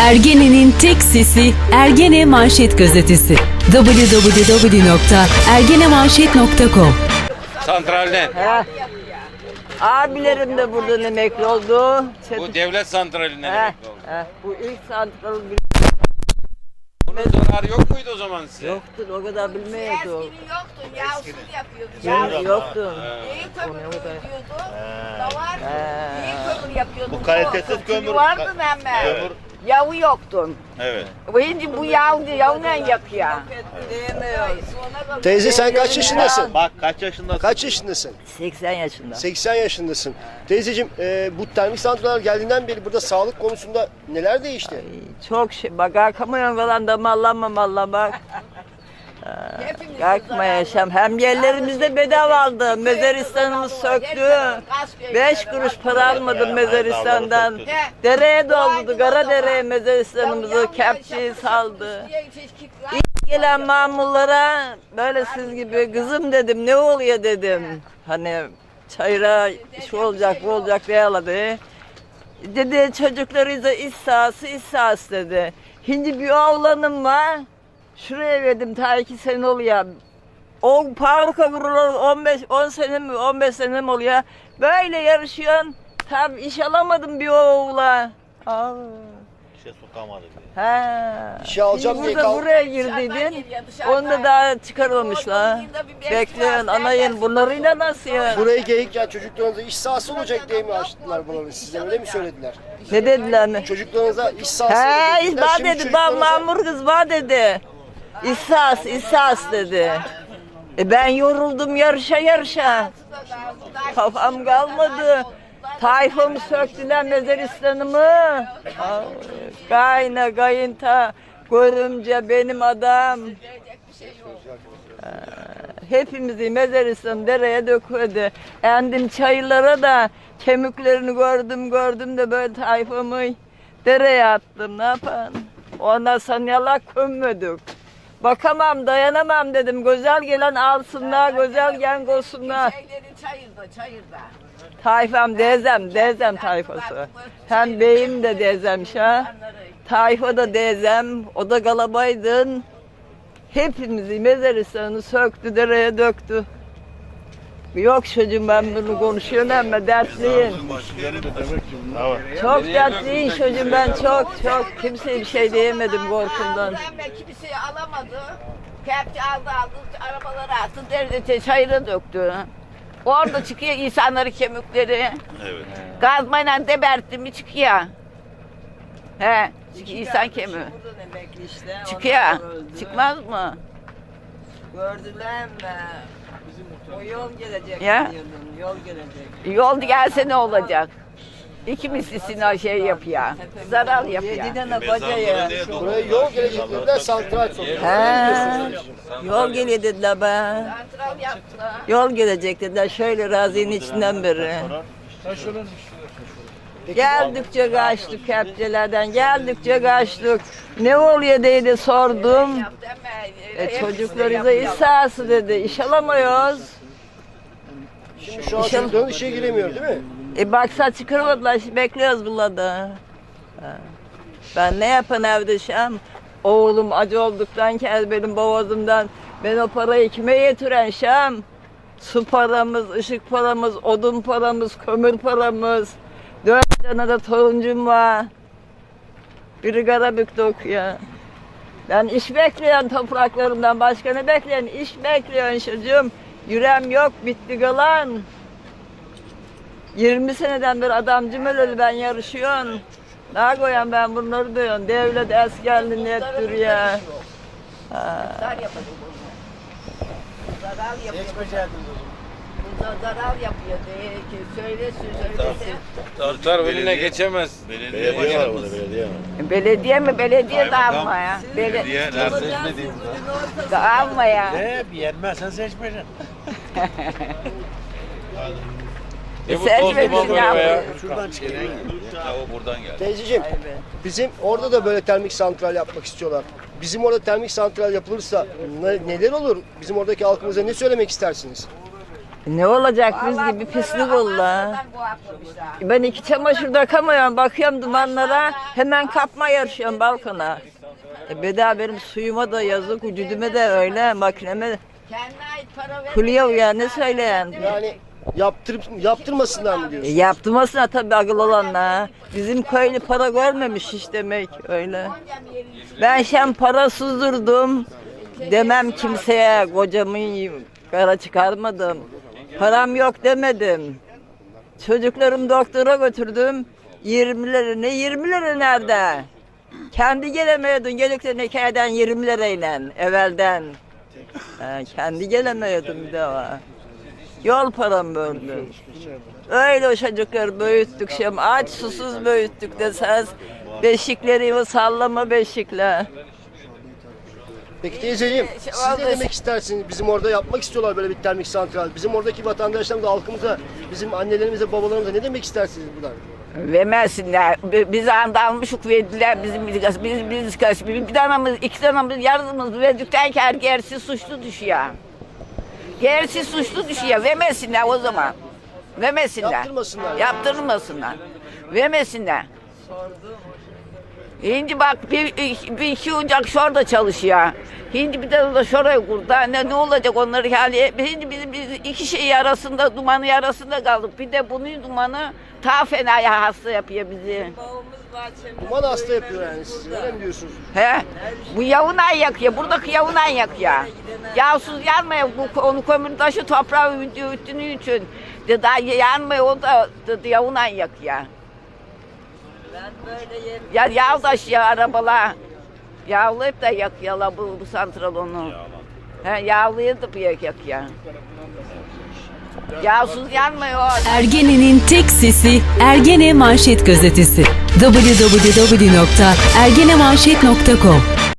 Ergene'nin tek sesi Ergene Manşet Gazetesi. www.ergenemanşet.com Santralden. He. Abilerim de buradan emekli oldu. Bu devlet santralinden He, emekli oldu. he. Bu ilk santral Bunun zararı yok muydu o zaman size? yoktu, o kadar bilmiyordum. Eskinin yoktu, yağsız yapıyordu. Yani yoktu. İyi kömür koyuyordu. Da var. İyi kömür yapıyordu. Bu kalitesiz kömür- vardı memme. Kömür. Yağı yoktu. Evet. Bu Şimdi bu yağ yağla yakıyor. Teyze sen kaç yaşındasın? Bak kaç yaşındasın? Kaç yaşındasın? 80 yaşında. 80 yaşındasın. Teyzeciğim e, bu termik santraller geldiğinden beri burada sağlık konusunda neler değişti? Çok şey. Bak kalkamıyorum falan da mallama mallama. Kalkma yaşam. Hem yerlerimizde bedava aldı. Mezaristanımız söktü. Beş kuruş para almadım mezaristandan. Dereye doldurdu. Kara dereye mezaristanımızı kepçeyi saldı. İlk gelen mamullara böyle siz gibi kızım dedim ne oluyor dedim. Hani çayıra şu olacak bu olacak diye aladı. Dedi çocuklarıyla iş sahası iş sahası dedi. Şimdi bir oğlanım var. Şuraya verdim ta iki sene oluyor. O parka vurulur 15 10 sene mi 15 sene mi oluyor. Böyle yarışıyorsun. Tam iş alamadım bir oğula. Aa. İşe sokamadı diye. He. İşe alacağım diye burada kal- buraya girdiydin. Onu da daha çıkarmamışlar. Bekliyorsun anayın bunlarıyla nasıl ya? Burayı geyikken çocuklarınıza iş sahası olacak diye mi açtılar bunları size öyle mi söylediler? Ne dediler mi? Çocuklarınıza iş sahası He, olacak dediler. Şimdi dedi, bak çocuklarınıza- mamur kız var dedi. İsas, İsas dedi. E ben yoruldum yarışa yarışa. Kafam kalmadı. Tayfamı söktüler mezaristanımı. Ay, Kayna, kayınta, görümce benim adam. Hepimizi mezaristanı dereye döküldü. Endim çayırlara da kemiklerini gördüm gördüm de böyle tayfamı dereye attım ne yapalım. Ondan sonra yalak kömmüdük. Bakamam dayanamam dedim. Güzel gelen alsınlar, güzel gelen koysunlar. Şeyleri çayırda, çayırda. Tayfam dezem, dezem tayfası. Hem beyim de dezem şa. Tayfa da dezem, o da galabaydın. Hepimizi mezaristanı söktü, dereye döktü. Yok çocuğum ben bunu konuşuyorum ama dertliyim. Çok dertliyim çocuğum ben çok çok. Kimseye bir şey diyemedim korkumdan. Ben kimseyi alamadı. Kepçe aldı aldı, arabalara attı, derede çayıra döktü. Orada çıkıyor insanların kemikleri. Evet. Gazmayla debertti mi çıkıyor. He, çıkıyor insan kemiği. Çıkıyor. Çıkmaz mı? Gördüler mi? O yol gelecek Ya. diyordun, yol gelecek. Yol gelse ne olacak? İki mislisine şey yapıyor. Zarar yapıyor. Yedi tane bacaya. Buraya yol gelecek dediler santral sokuyor. He. Yol geliyor dediler be. Santral yaptılar. Yol gelecek dediler şöyle razinin içinden beri. Geldikçe kaçtık kepçelerden, geldikçe kaçtık. Ne oluyor diye sordum. Yaptı ama E, hepsi çocuklarınıza iş sahası dedi. İş alamıyoruz. Şimdi şu an çocukların işe giremiyor değil mi? E baksa çıkarmadılar. Şimdi bekliyoruz bunlarda. Ben ne yapan evde şam? Oğlum acı olduktan kez benim boğazımdan ben o parayı kime getiren şam? Su paramız, ışık paramız, odun paramız, kömür paramız. Tane de toruncum var. Biri Karabük'te okuyor. Ben iş bekleyen topraklarımdan başka ne bekleyen? İş bekleyen çocuğum. Yüreğim yok, bitti kalan. 20 seneden beri adamcım öleli ben yarışıyorum. Ne koyan ben bunları diyorum. Devlet askerli nettir ya. Zarar bunu. Zarar yapıyor. Burada zarar yapıyor diye ki söylesin söylesin. Tartar önüne geçemez. Belediye var burada belediye var. Belediye mi? Belediye de alma ya. Belediye Belediye nerede? de alma ya. Ne beğenmezsen seçmeyeceksin. E bu Seçmedim tozlu ya. ya. ya. Şuradan çıkıyor. Ha, o buradan geldi. Teyzeciğim bizim orada da böyle termik santral yapmak istiyorlar. Bizim orada termik santral yapılırsa ne- neler olur? Bizim oradaki halkımıza ne söylemek istersiniz? Ne olacak biz gibi pislik kovaklamışlar. Ben iki çamaşır takamıyorum. Bakıyorum dumanlara hemen kapma yarışıyorum balkona. E bedava benim suyuma da yazık, vücuduma da öyle, makineme Kendine ait para ver. kulya uyan ne söyleyen. Yani yaptırıp yaptırmasınlar mı E, diyorsun? yaptırmasına tabii akıl olanlar. Bizim köylü para görmemiş iş demek öyle. Ben şen parasızdırdım. Demem kimseye kocamı kara çıkarmadım. Param yok demedim. Çocuklarım doktora götürdüm. 20'leri ne 20'leri nerede? Kendi gelemiyordun gelikten hikayeden 20 lirayla evvelden. Ha, kendi gelemiyordum bir var. Yol param böldü. Öyle o çocukları büyüttük şimdi aç susuz büyüttük deseniz beşikleri sallama beşikler. Peki teyzeciğim Şey, siz ne demek istersiniz? Bizim orada yapmak istiyorlar böyle bir termik santral. Bizim oradaki vatandaşlarımıza, halkımıza, bizim annelerimize, babalarımıza ne demek istersiniz buradan? Vermesinler. Bi- Biz anda almışık verdiler bizim biz biz biz kaç bir tanemiz iki tanemiz yarımız verdikten ki gerisi suçlu düşüyor. Gerisi suçlu düşüyor. Vermesinler o zaman. Vermesinler. Yaptırmasınlar. Yaptırmasınlar. Vermesinler. Şimdi bak bir, bir iki ocak şurada çalışıyor. Şimdi bir de de şuraya kurdu. Ne, ne olacak onları hali? Şimdi biz, biz iki şey arasında, dumanı arasında kaldık. Bir de bunun dumanı ta fena hasta yapıyor bizi. Duman hasta yapıyor yani siz. Öyle mi diyorsunuz? He? Bu yavunay yakıyor. Buradaki yavunay yakıyor. Yağsız yanmıyor. Bu, onu kömür taşı toprağı üttü- üttüğü için. De daha yanmıyor. O da, da, da yavunay yakıyor. Ya yağ taşıyor arabalar. Yağlayıp da yakıyorlar bu, bu santral onu. He, yağlayıp da yak- yakıyor. Yağsız yanmıyor. Ergene'nin tek sesi Ergene Manşet Gazetesi. www.ergenemanşet.com